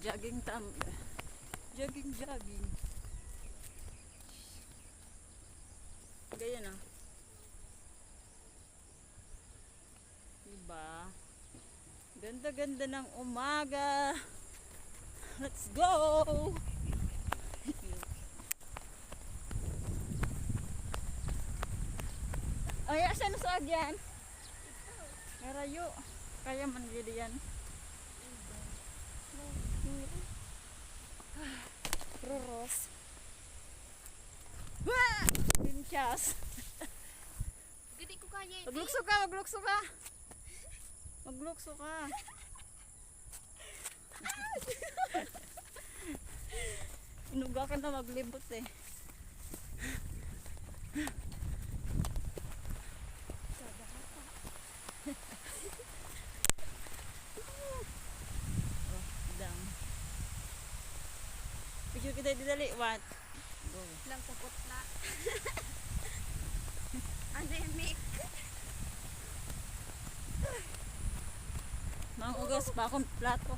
Jogging tam. Jogging, jogging. Ganyan ah. Diba? Ganda-ganda ng umaga. Let's go! Ay, asan sa agyan? Ngarayo. Kaya man yan. Ruros. Wah! Pinchas. Gadi ko kaya ito. Maglukso ka, maglukso ka. Maglukso ka. Inuga ka na maglibot eh. Kita didali, what? Go. Lang puputla. Anemic. Mangugas pa akong plato.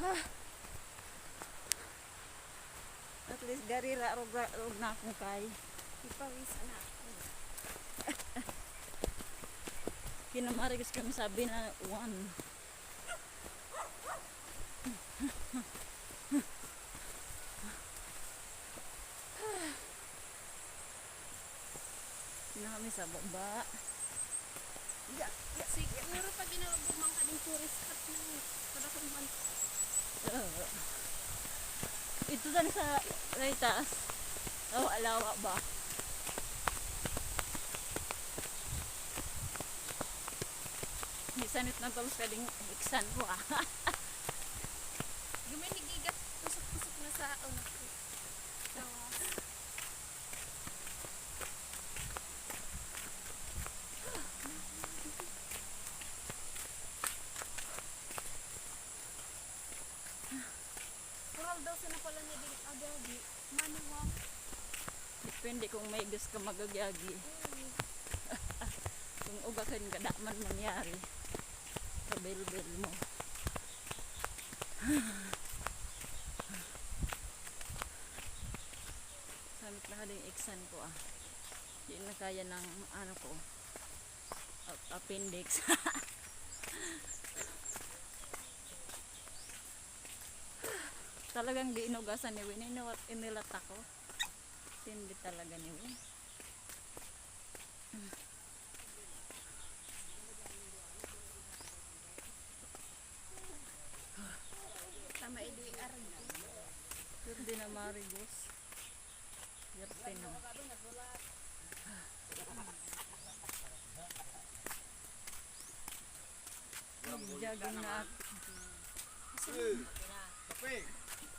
At least garira rog rog na akong kay. Ipawisa na ako. Kinamarigas kami sabi na one. Sino kami sa? Ya, ya. Sige, siguro pag ginabumang ka ng tourist at na. Para kung man. Ito dan sa Raitas. Oh, alawa ba? Bisanit na tapos kading iksan ko ah. Depende kung may gusto ka magagyagi. Kung ugakan ka da man mangyari. Sa bel-bel mo. Samit kading iksan ko ah. Di na kaya ng ano ko. ap- Appendix. Talagang di inugasan ni Win. Inuwat inilat ako. Tindi talaga ni Win. Tama idi arang. Pure din na marigos. Yerte na. Jogging na ako.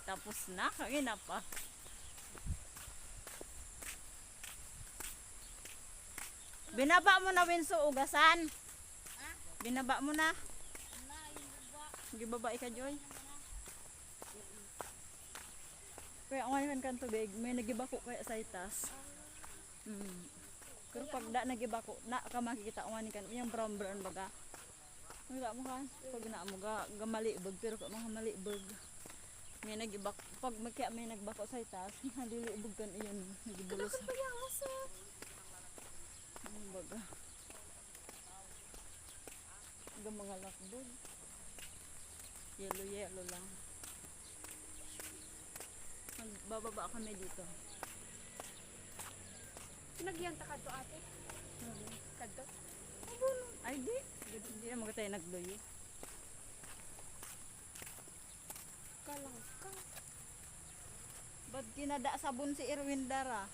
Tapos na, kagina pa. Binaba mo na Winso ugasan. Binaba mo na. Gibaba ka Joy. Kaya ang ngayon kan tubig, may nagibako kaya sa itas. Mm. Pero pag da nagibako, na ka makikita ang kan, yung brown brown baga. Wala mo kan, pag na mo ga, gamalibog, pero ka mga malibog. May nagibako, pag may, kaya may nagbako sa itas, nalilibog kan iyon, nagibulos. Ang baga. Ang mga lakbog. Yellow yellow lang. Magbababa kami dito. Nagyanta ka to ate. Kadto. Ay di. Hindi na mga tayo nagloyo. Kalang ka. Ba't kinada sabon si Erwin Dara?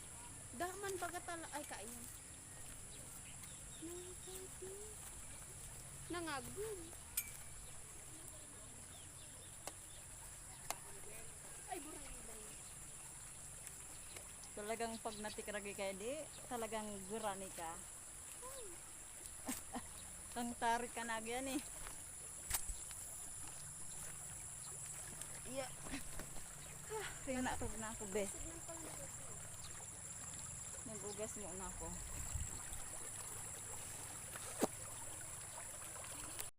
Daman bagatala ay kain. Nangagul. Ay buray. Talagang pag natikragi kayo di, talagang gurani ka. Ang tarik ka na yan eh. Yeah. Tingnan na ako na ako be. Nagugas mo na ako.